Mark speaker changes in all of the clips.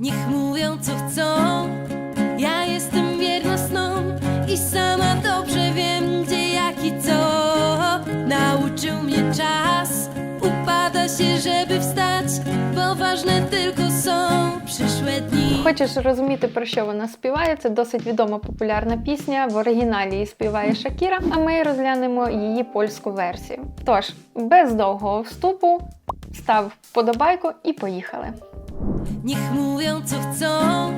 Speaker 1: Niech mówią co chcą, ja jestem wierna snom i sama dobrze wiem gdzie, jak i co. Nauczył mnie czas, upada się, żeby wstać, bo ważne tylko są przyszłe dni.
Speaker 2: Хочеш розуміти, про що вона співає? Це досить відома популярна пісня. В оригіналі її співає Шакіра, а ми розглянемо її польську версію. Тож, без довгого вступу, став вподобайку і поїхали.
Speaker 1: Niech mówią co chcą,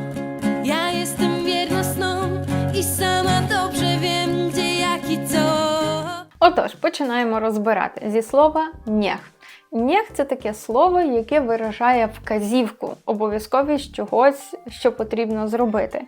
Speaker 1: ja jestem wierna snom i sama dobrze wiem gdzie, jak i co.
Speaker 2: Отож, починаємо розбирати зі слова нєх. Нєх це таке слово, яке виражає вказівку, обов'язковість чогось, що потрібно зробити.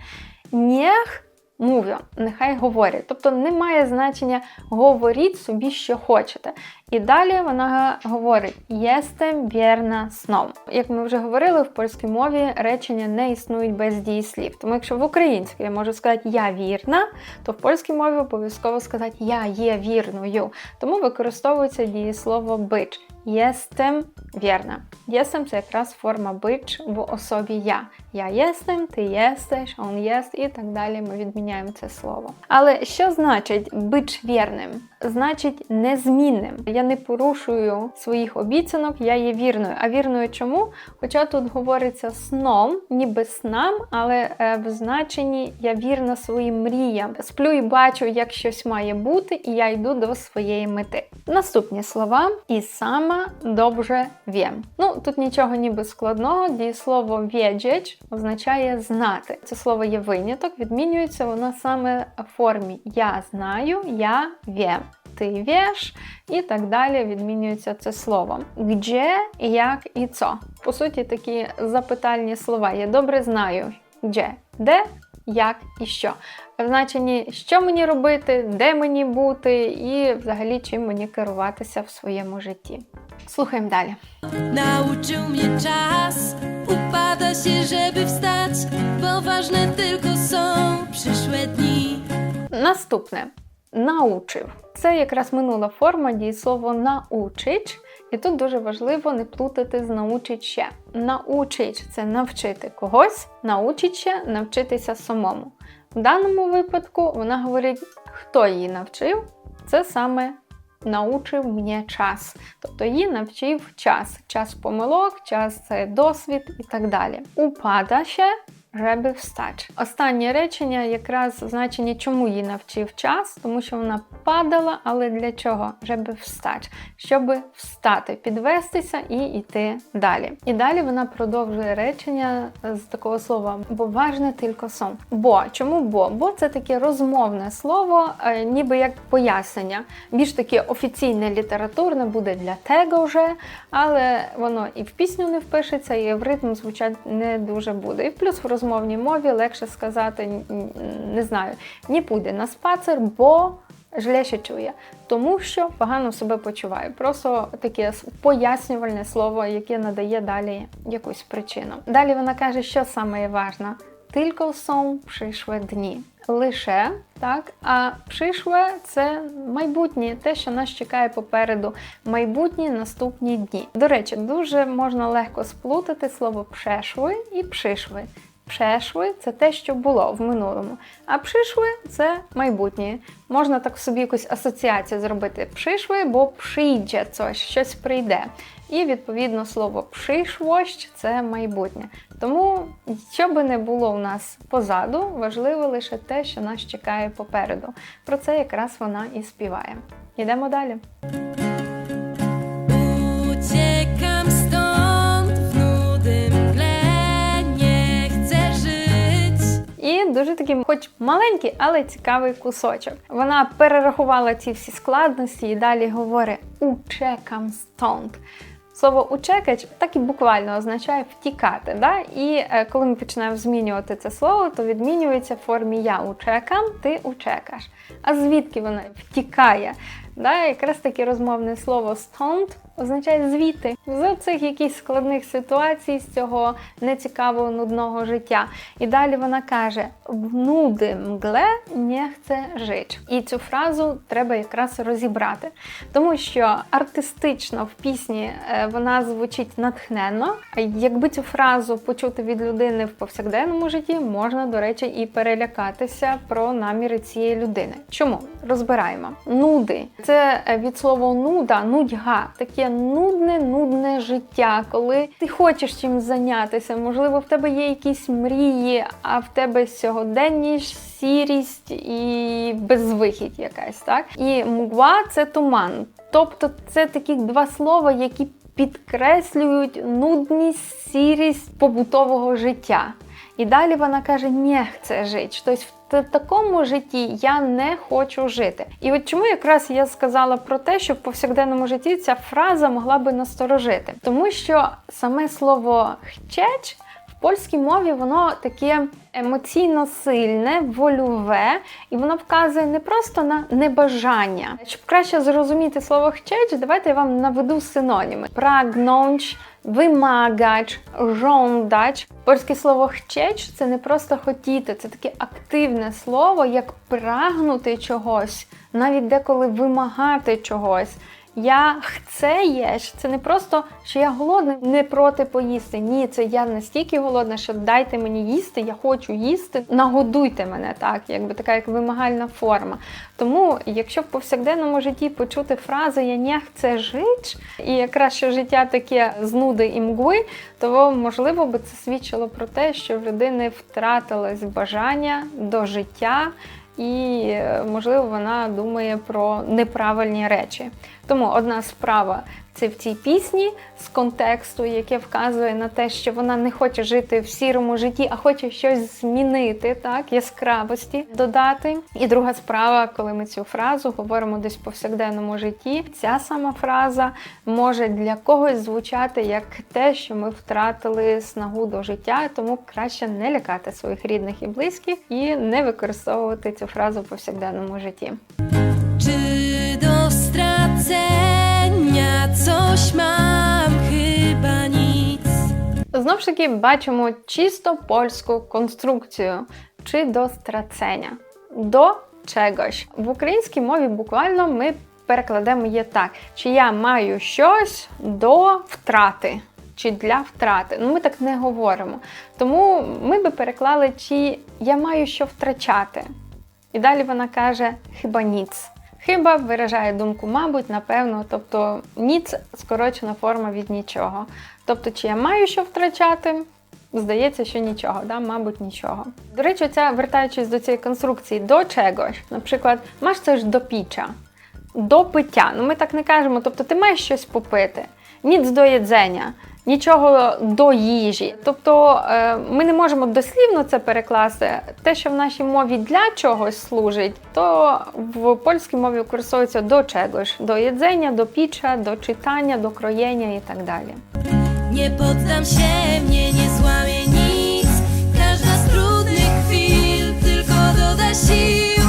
Speaker 2: Нєх мовлю, нехай говорять. Тобто немає значення говоріть собі, що хочете. І далі вона говорить єстем вірна сном. Як ми вже говорили, в польській мові речення не існують без дієслів. Тому якщо в українській я можу сказати я вірна, то в польській мові обов'язково сказати я є вірною. Тому використовується дієслово бич. Єстем вірна. Єстем це якраз форма бич в особі я. Я єстем, ти єстеш, он єст і так далі. Ми відміняємо це слово. Але що значить бич вірним? Значить незмінним. Я не порушую своїх обіцянок, я є вірною. А вірною чому? Хоча тут говориться сном, ніби снам, але е, в значенні я вірна своїм мріям. Сплю і бачу, як щось має бути, і я йду до своєї мети. Наступні слова і сама добре в'єм. Ну тут нічого ніби складного. Дієслово «wiedzieć» означає знати. Це слово є виняток, відмінюється воно саме в формі я знаю, я в'єм. Ти вєш і так далі відмінюється це слово. Где, як і цо. По суті, такі запитальні слова. Я добре знаю, где, де, як і що. В значенні, що мені робити, де мені бути, і взагалі чим мені керуватися в своєму житті. Слухаємо далі.
Speaker 1: Mnie czas, upada się, żeby wstać, bo ważne tylko są przyszłe dni.
Speaker 2: Наступне научив. Це якраз минула форма дієслово научич. І тут дуже важливо не плутати з научить ще. Научич це навчити когось, научить навчитися самому. В даному випадку вона говорить, хто її навчив, це саме научив мені час. Тобто її навчив час. Час помилок, час досвід і так далі. Упада ще Żeby встать. Останнє речення якраз значення, чому її навчив час, тому що вона падала, але для чого? Żeby встать. Щоб встати, підвестися і йти далі. І далі вона продовжує речення з такого слова, бо важне тільки сон. Бо чому бо? Бо це таке розмовне слово, е, ніби як пояснення. Більш таке офіційне літературне буде для того вже, але воно і в пісню не впишеться, і в ритм звучать не дуже буде. І плюс в розмовній мові легше сказати, не знаю, не піде на спацер, бо жле ще чує, тому що погано себе почуває. Просто таке пояснювальне слово, яке надає далі якусь причину. Далі вона каже, що саме важне. Тільки są przyszłe дні. Лише так, а przyszłe – це майбутнє, те, що нас чекає попереду, майбутні наступні дні. До речі, дуже можна легко сплутати слово «przeszły» і «przyszły». Przeszły – це те, що було в минулому, а «przyszły» – це майбутнє. Можна так собі якусь асоціацію зробити «przyszły», бо прийде щось, щось прийде. І відповідно слово «przyszłość» – це майбутнє. Тому, що би не було у нас позаду, важливо лише те, що нас чекає попереду. Про це якраз вона і співає. Йдемо далі. Дуже такий, хоч маленький, але цікавий кусочок. Вона перерахувала ці всі складності і далі говорить «учекам стонт». Слово учекач так і буквально означає втікати. Да? І е, коли ми починаємо змінювати це слово, то відмінюється в формі я учекам, ти учекаш. А звідки вона втікає? Да? Якраз таке розмовне слово стонт означає звідти з цих якихось складних ситуацій, з цього нецікавого нудного життя. І далі вона каже: в нуди мгле не chce жить. І цю фразу треба якраз розібрати, тому що артистично в пісні е, вона звучить натхненно. Якби цю фразу почути від людини в повсякденному житті, можна, до речі, і перелякатися про наміри цієї людини. Чому? Розбираємо. Нуди це е, від слова нуда, нудьга, таке нудне, нудне життя, коли ти хочеш чим зайнятися. Можливо, в тебе є якісь мрії, а в тебе сьогоденність, сірість і безвихідь якась, так? І мгва це туман. Тобто це такі два слова, які підкреслюють нудність, сірість побутового життя. І далі вона каже: не це жить. Тобто в такому житті я не хочу жити. І от чому якраз я сказала про те, що в повсякденному житті ця фраза могла би насторожити, тому що саме слово хчеч в польській мові воно таке емоційно сильне, вольове, і воно вказує не просто на небажання. Щоб краще зрозуміти слово хчеч, давайте я вам наведу синоніми: pragnąć, вимагач, жондач. Польське слово хчеч це не просто хотіти, це таке активне слово, як прагнути чогось, навіть деколи вимагати чогось. Я хце єш, це не просто, що я голодна, не проти поїсти. Ні, це я настільки голодна, що дайте мені їсти, я хочу їсти, нагодуйте мене так, якби така як вимагальна форма. Тому, якщо в повсякденному житті почути фрази Я не хце жить, і якраз що життя таке з нуди і мгви, то можливо би це свідчило про те, що в людини втратилось бажання до життя. І, е, можливо, вона думає про неправильні речі. Тому одна справа це в цій пісні з контексту, яке вказує на те, що вона не хоче жити в сірому житті, а хоче щось змінити, так, яскравості додати. І друга справа, коли ми цю фразу говоримо десь в повсякденному житті, ця сама фраза може для когось звучати як те, що ми втратили снагу до життя, тому краще не лякати своїх рідних і близьких і не використовувати цю фразу в повсякденному житті.
Speaker 1: Do coś mam? Chyba nic.
Speaker 2: Знову ж таки, бачимо чисто польську конструкцію чи до страцення. До чогось. В українській мові буквально ми перекладемо її так: чи я маю щось до втрати. Чи для втрати. Ну, ми так не говоримо. Тому ми би переклали, чи я маю що втрачати. І далі вона каже хіба ніц. Хіба виражає думку, мабуть, напевно, тобто ніц скорочена форма від нічого. Тобто, чи я маю що втрачати? Здається, що нічого, да? мабуть, нічого. До речі, ця, вертаючись до цієї конструкції до чогось, наприклад, маєш це ж до піча, до пиття. Ну ми так не кажемо, тобто ти маєш щось попити, ніц до їдзення. Нічого до їжі. Тобто е, ми не можемо дослівно це перекласти. Те, що в нашій мові для чогось служить, то в польській мові використовується до чогось, до їдзення, до піча, до читання, до кроєння і так далі.
Speaker 1: Nie poddam się, mnie nie złamie nic. Każda z trudnych chwil tylko doda sił.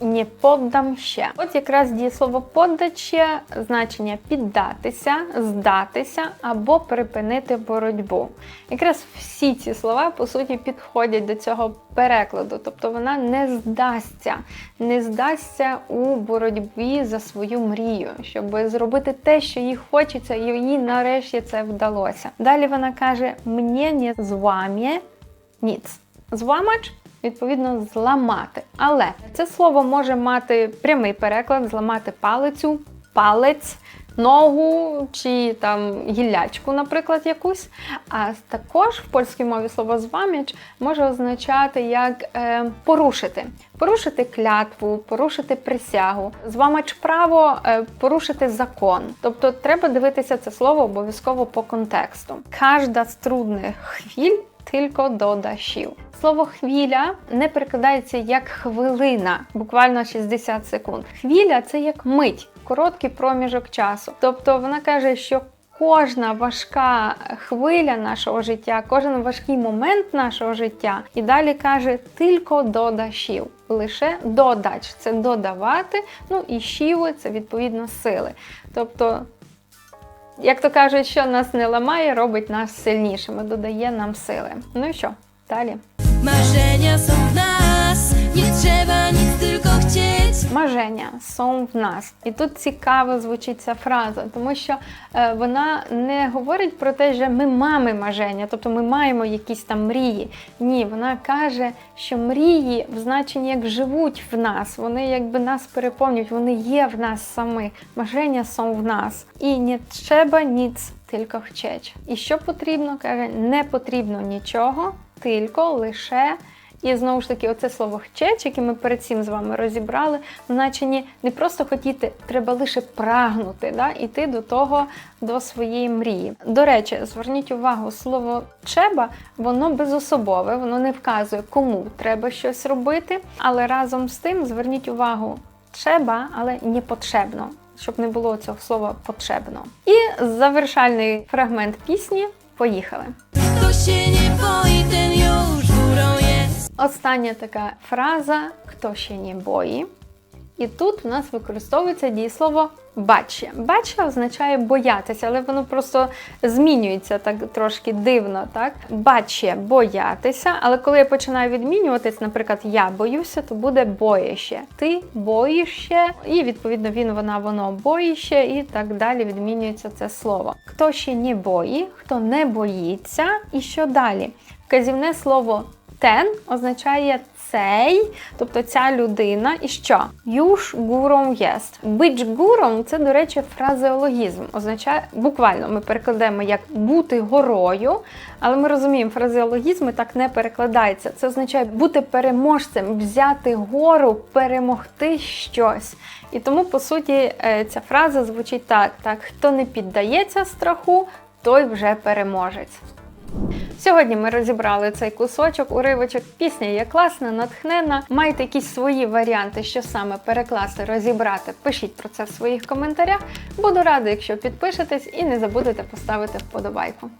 Speaker 2: Не поддам ще. От якраз дієслово поддать ще значення піддатися, здатися або припинити боротьбу. Якраз всі ці слова, по суті, підходять до цього перекладу. Тобто вона не здасться, не здасться у боротьбі за свою мрію, щоб зробити те, що їй хочеться, і їй нарешті це вдалося. Далі вона каже: Мені не зламє ніц. Зламач відповідно зламати. Але це слово може мати прямий переклад, зламати палицю, палець, ногу чи там гіллячку, наприклад, якусь. А також в польській мові слово зваміч може означати як е, порушити. Порушити клятву, порушити присягу, зламач право е, порушити закон. Тобто треба дивитися це слово обов'язково по контексту. Кожна з трудних хвіль тільки до дашів. Слово хвіля не перекладається як хвилина, буквально 60 секунд. Хвіля це як мить, короткий проміжок часу. Тобто вона каже, що кожна важка хвиля нашого життя, кожен важкий момент нашого життя, і далі каже тільки до дашів. Лише додач це додавати, ну і щіви це відповідно сили. Тобто Як то кажуть, що нас не ламає, робить нас сильнішими, додає нам сили. Ну і що, далі?
Speaker 1: Маження nas, nie trzeba nic tylko chcieć.
Speaker 2: Маження сон в нас. І тут цікаво звучить ця фраза, тому що е, вона не говорить про те, що ми маємо маження, тобто ми маємо якісь там мрії. Ні, вона каже, що мрії в значенні як живуть в нас, вони якби нас переповнюють, вони є в нас самих. Маження сон в нас. І не треба ніц, тільки chcieć. І що потрібно? Каже, не потрібно нічого, тільки лише. І знову ж таки, оце слово «хчеч», яке ми перед цим з вами розібрали, значенні не просто хотіти, треба лише прагнути, да? іти до того, до своєї мрії. До речі, зверніть увагу, слово «треба» воно безособове, воно не вказує, кому треба щось робити. Але разом з тим зверніть увагу, треба, але не потрібно, щоб не було цього слова потрібно. І завершальний фрагмент пісні. Поїхали.
Speaker 1: Ten już górą jest.
Speaker 2: Остання така фраза хто ще не бої. І тут в нас використовується дієслово баче. Баче означає боятися, але воно просто змінюється так трошки дивно. так? Баче боятися, але коли я починаю відмінюватись, наприклад, я боюся, то буде боїще. Ти боїще, і відповідно він, вона, воно боїще, і так далі відмінюється це слово. Хто ще не бої, хто не боїться, і що далі? Вказівне слово ten означає цей, тобто ця людина, і що? Юж гуром єст. Бич гуром це, до речі, фразеологізм. Означає буквально ми перекладаємо як бути горою, але ми розуміємо, фразеологізми так не перекладається. Це означає бути переможцем, взяти гору, перемогти щось. І тому, по суті, е, ця фраза звучить так: так, хто не піддається страху, той вже переможець. Сьогодні ми розібрали цей кусочок, уривочок. Пісня є класна, натхненна. Маєте якісь свої варіанти, що саме перекласти, розібрати. Пишіть про це в своїх коментарях. Буду рада, якщо підпишетесь і не забудете поставити вподобайку.